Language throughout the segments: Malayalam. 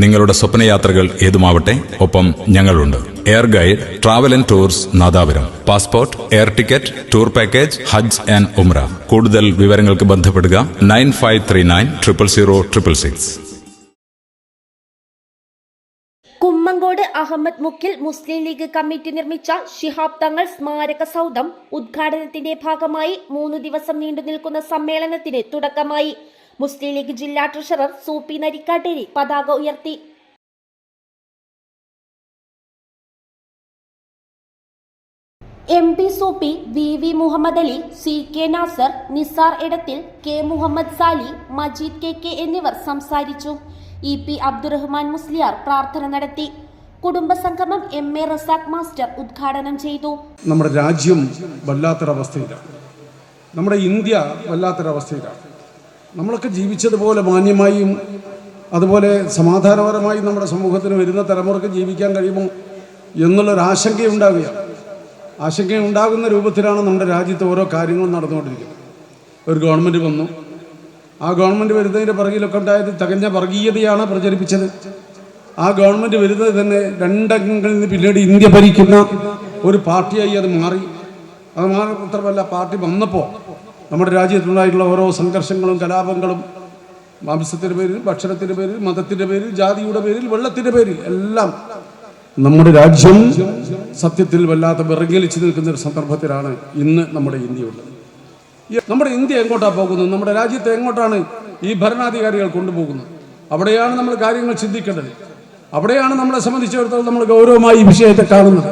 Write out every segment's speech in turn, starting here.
നിങ്ങളുടെ സ്വപ്നയാത്രകൾ ഏതുമാവട്ടെ ഒപ്പം ഞങ്ങളുണ്ട്. Air guide travel and tours Nadapuram. Passport air ticket tour package Hajj and ഉംറ കൂടുതൽ വിവരങ്ങൾക്ക് ബന്ധപ്പെടുക nine five three nine triple zero triple six. Kummankode Ahammad മുക്കിൽ Muslim League committee നിർമ്മിച്ച ഷിഹാബ് തങ്ങൾ സ്മാരക സൗധം ഉദ്ഘാടനത്തിന്റെ ഭാഗമായി മൂന്ന് ദിവസം നീണ്ടു നിൽക്കുന്ന സമ്മേളനത്തിന് തുടക്കമായി. മുസ്ലിം ലീഗ് ജില്ലാ ട്രഷറർ സൂപ്പി നരിക്കാട്ടേരി പതാക ഉയർത്തി. M P Soopy V V Muhammad Ali C K Nasar Nisar ഇടത്തിൽ K Muhammad Sali Majeed K K എന്നിവർ സംസാരിച്ചു. ഇ പി അബ്ദുറഹ്മാൻ മുസ്ലിയാർ പ്രാർത്ഥന നടത്തി. കുടുംബസംഗമം എം എ റസാഖ് മാസ്റ്റർ ഉദ്ഘാടനം ചെയ്തു. നമ്മുടെ രാജ്യം വല്ലാത്തൊരവസ്ഥയിലാണ്. നമ്മുടെ ഇന്ത്യ വല്ലാത്തൊരവസ്ഥയിലാണ്. നമ്മളൊക്കെ ജീവിച്ചതുപോലെ മാന്യമായും അതുപോലെ സമാധാനപരമായും നമ്മുടെ സമൂഹത്തിന് വരുന്ന തലമുറയ്ക്ക് ജീവിക്കാൻ കഴിയുമോ എന്നുള്ളൊരാശങ്കയുണ്ടാവുകയാണ്. ആശങ്കയുണ്ടാകുന്ന രൂപത്തിലാണ് നമ്മുടെ രാജ്യത്ത് ഓരോ കാര്യങ്ങളും നടന്നുകൊണ്ടിരിക്കുന്നത്. ഒരു ഗവൺമെന്റ് വന്നു. ആ ഗവൺമെന്റ് വരുന്നതിന്റെ പിറകിലൊക്കെ ഉണ്ടായത് തികഞ്ഞ വർഗീയതയാണ് പ്രചരിപ്പിച്ചത്. ആ ഗവൺമെന്റ് വരുന്നത് തന്നെ രണ്ടംഗങ്ങളിൽ നിന്ന് പിന്നീട് ഇന്ത്യ ഭരിക്കുന്ന ഒരു പാർട്ടിയായി അത് മാറി. അത് മാത്രമല്ല പാർട്ടി വന്നപ്പോൾ നമ്മുടെ രാജ്യത്തുണ്ടായിട്ടുള്ള ഓരോ സംഘർഷങ്ങളും കലാപങ്ങളും മാംസത്തിന്റെ പേരിൽ ഭക്ഷണത്തിന്റെ പേരിൽ മതത്തിന്റെ പേരിൽ ജാതിയുടെ പേരിൽ വെള്ളത്തിന്റെ പേരിൽ എല്ലാം നമ്മുടെ രാജ്യം സത്യത്തിൽ വല്ലാത്ത വിറങ്ങലിച്ച് നിൽക്കുന്ന ഒരു സന്ദർഭത്തിലാണ് ഇന്ന് നമ്മുടെ ഇന്ത്യ ഉള്ളത്. നമ്മുടെ ഇന്ത്യ എങ്ങോട്ടാണ് പോകുന്നത്? നമ്മുടെ രാജ്യത്തെ എങ്ങോട്ടാണ് ഈ ഭരണാധികാരികൾ കൊണ്ടുപോകുന്നത്? അവിടെയാണ് നമ്മൾ കാര്യങ്ങൾ ചിന്തിക്കേണ്ടത്. അവിടെയാണ് നമ്മളെ സംബന്ധിച്ചിടത്തോളം നമ്മൾ ഗൗരവമായി ഈ വിഷയത്തെ കാണുന്നത്.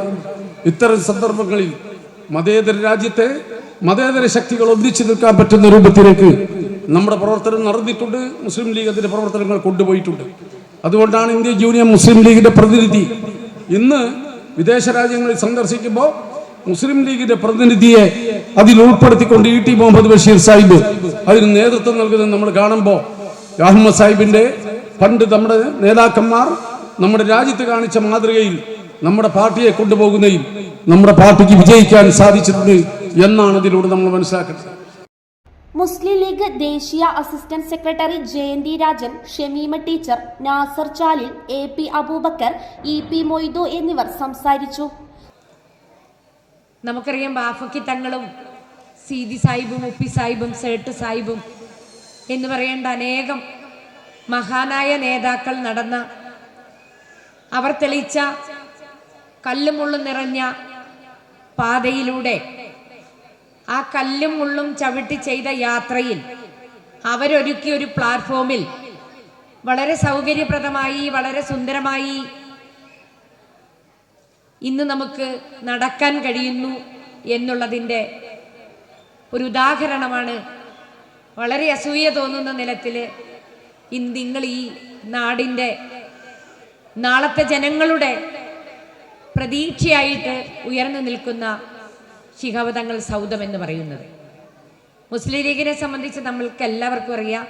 ഇത്തരം സന്ദർഭങ്ങളിൽ മതേതര രാജ്യത്തെ മതേതര ശക്തികൾ ഒന്നിച്ചു നിൽക്കാൻ പറ്റുന്ന രൂപത്തിലേക്ക് നമ്മുടെ പ്രവർത്തനം നടന്നിട്ടുണ്ട്. മുസ്ലിം ലീഗ് അതിന്റെ പ്രവർത്തനങ്ങൾ കൊണ്ടുപോയിട്ടുണ്ട്. അതുകൊണ്ടാണ് ഇന്ത്യ ജൂനിയർ മുസ്ലിം ലീഗിന്റെ പ്രതിനിധി. ഇന്ന് വിദേശ രാജ്യങ്ങളിൽ സന്ദർശിക്കുമ്പോൾ മുസ്ലിം ലീഗിന്റെ പ്രതിനിധിയെ അതിൽ ഉൾപ്പെടുത്തിക്കൊണ്ട് ഇ ടി മുഹമ്മദ് ബഷീർ സാഹിബ് അതിന് നേതൃത്വം നൽകുന്നത് നമ്മൾ കാണുമ്പോൾ അഹമ്മദ് സാഹിബിന്റെ പണ്ട് നമ്മുടെ നേതാക്കന്മാർ നമ്മുടെ രാജ്യത്ത് കാണിച്ച മാതൃകയിൽ നമ്മുടെ പാർട്ടിയെ കൊണ്ടുപോകുന്നതിൽ നമ്മുടെ പാർട്ടിക്ക് വിജയിക്കാൻ സാധിച്ചിട്ടുണ്ട്. എന്നാണ് ഇതിലൂടെ നമ്മൾ മനസ്സിലാക്കുന്നത് മുസ്ലിം ലീഗ് ദേശീയ assistant secretary Jayanthi Rajan Shameema teacher Nasar Chalil A P Aboobacker E P Moithu എന്നിവർ സംസാരിച്ചു. നമുക്കറിയാം ബാഫക്കി തങ്ങളും സീതി സാഹിബും ഉപ്പി സാഹിബും സേട്ട് സാഹിബും എന്ന് പറയേണ്ട അനേകം മഹാനായ നേതാക്കൾ നടന്ന അവർ തെളിയിച്ച കല്ലുമുള്ളു നിറഞ്ഞ പാതയിലൂടെ ആ കല്ലും മുള്ളും ചവിട്ടി ചെയ്ത യാത്രയിൽ അവരൊരുക്കിയ ഒരു പ്ലാറ്റ്ഫോമിൽ വളരെ സൗകര്യപ്രദമായി വളരെ സുന്ദരമായി ഇന്ന് നമുക്ക് നടക്കാൻ കഴിയുന്നു എന്നുള്ളതിന്റെ ഒരു ഉദാഹരണമാണ്. വളരെ അസൂയ തോന്നുന്ന നിലത്തിൽ ഇന്ന് നിങ്ങൾ ഈ നാടിന്റെ നാളത്തെ ജനങ്ങളുടെ പ്രതീക്ഷയായിട്ട് ഉയർന്നു നിൽക്കുന്ന ശിഖാവതങ്ങൾ സൗദം എന്ന് പറയുന്നത്. മുസ്ലിം ലീഗിനെ സംബന്ധിച്ച് നമ്മൾക്ക് എല്ലാവർക്കും അറിയാം.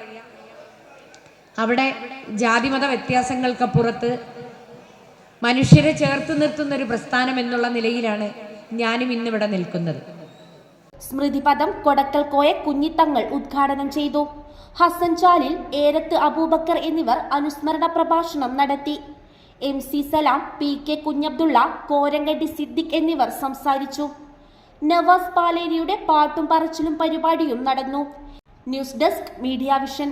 അവിടെ ജാതിമത വ്യത്യാസങ്ങൾക്കപ്പുറത്ത് മനുഷ്യരെ ചേർത്ത് നിർത്തുന്ന ഒരു പ്രസ്ഥാനം എന്നുള്ള നിലയിലാണ് ഞാനും ഇന്നിവിടെ നിൽക്കുന്നത്. സ്മൃതിപദം കൊടക്കൽ കോയ കുഞ്ഞിത്തങ്ങൾ ഉദ്ഘാടനം ചെയ്തു. ഹസൻ ചാലിൽ ഏരത്ത് അബൂബക്കർ എന്നിവർ അനുസ്മരണ പ്രഭാഷണം നടത്തി. M C Salam P K Kunhabdulla Korankandi Siddique എന്നിവർ സംസാരിച്ചു. നവാസ് പാലേരിയുടെ പാട്ടും പറച്ചിലും പരിപാടിയും നടന്നു. News desk media vision.